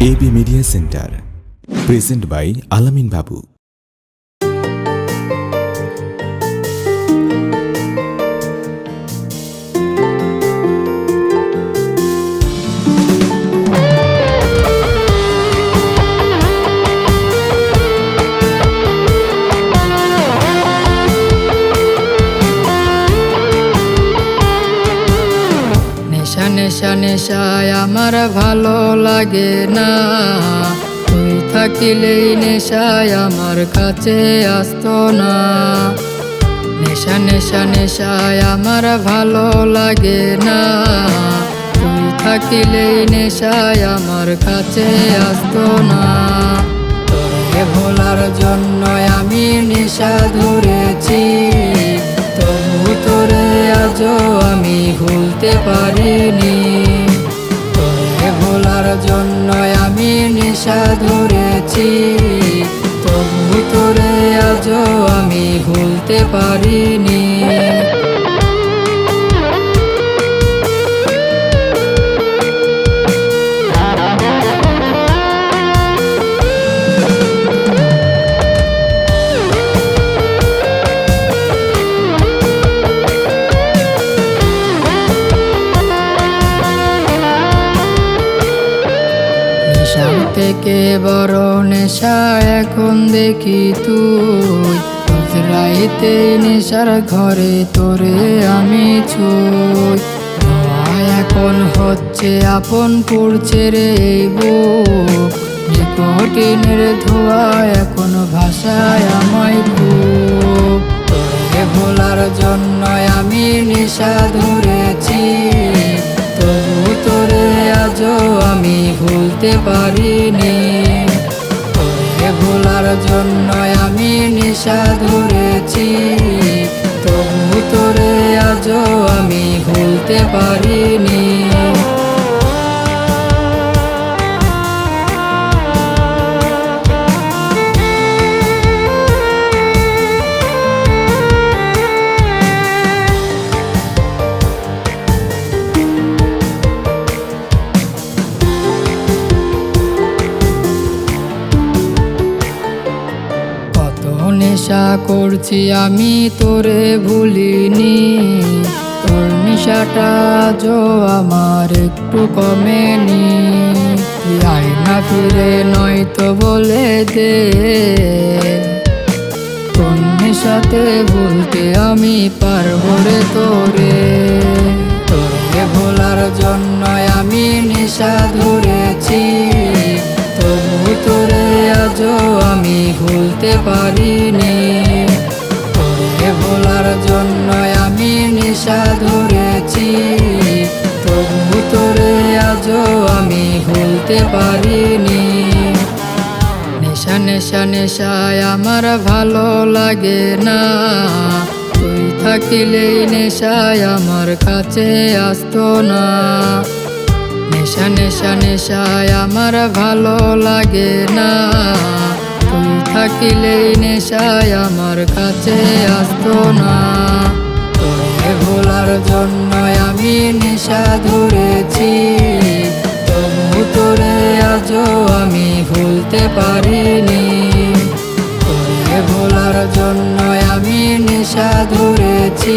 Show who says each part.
Speaker 1: AB media centre present by Alamin Babu.
Speaker 2: নেশা নেশা নেশায় আমার ভালো লাগে না। তুই থাকিলেই নেশায় আমার কাছে আসতো না। নেশা নেশা, নেশায় আমার ভালো লাগে না। তুই থাকিলেই নেশায় আমার কাছে আসতো না। তোরে ভোলার জন্য আমি নেশা ধরেছি। তবু তোরে আজও ভুলতে পারিনি। তোরে ভোলার জন্য আমি নেশা ধরেছি। তবু তোরে আজও আমি ভুলতে পারিনি। থেকে বড় নেশা এখন দেখি তুই। রাইতে নেশার ঘরে তোরে আমি ছুই। এখন হচ্ছে, আপন পড়ছে রে বুক। নিকটিনের ধোয়া এখন ভাষায় আমায় খুব। তোরে ভোলার জন্য আমি নেশা ধরেছি। তবু তোরে আজও ভুলতে পারিনি। ভোলার জন্য আমি নেশা ধরেছি। তবু তোরে আজও আমি ভুলতে পারিনি। নেশা করছি আমি তোরে ভুলিনি। তোর নেশাটা যো আমার একটু কমেনি। তুই আয় না ফিরে নয়তো বলে দে। কোন নেশাতে ভুলতে আমি পারব রে তোরে। তোরে ভোলার জন্য আমি নেশা ধরেছি। তবু তোরে আজও আমি ভুলতে পারিনি। তোরে ভোলার জন্য আমি নেশা ধরেছি। তবু তোরে আজও আমি ভুলতে পারিনি। নেশা নেশা, নেশায় আমার ভালো লাগে না। তুই থাকিলেই নেশায় আমার কাছে আসতো না। নেশা নেশা, নেশায় আমার ভালো লাগে না। থাকিলেই নেশায় আমার কাছে আসতো না। তোকে ভোলার জন্য আমি নেশা ধরেছি। তবু তোরে আজও আমি ভুলতে পারিনি। তোকে ভোলার জন্য আমি নেশা ধরেছি।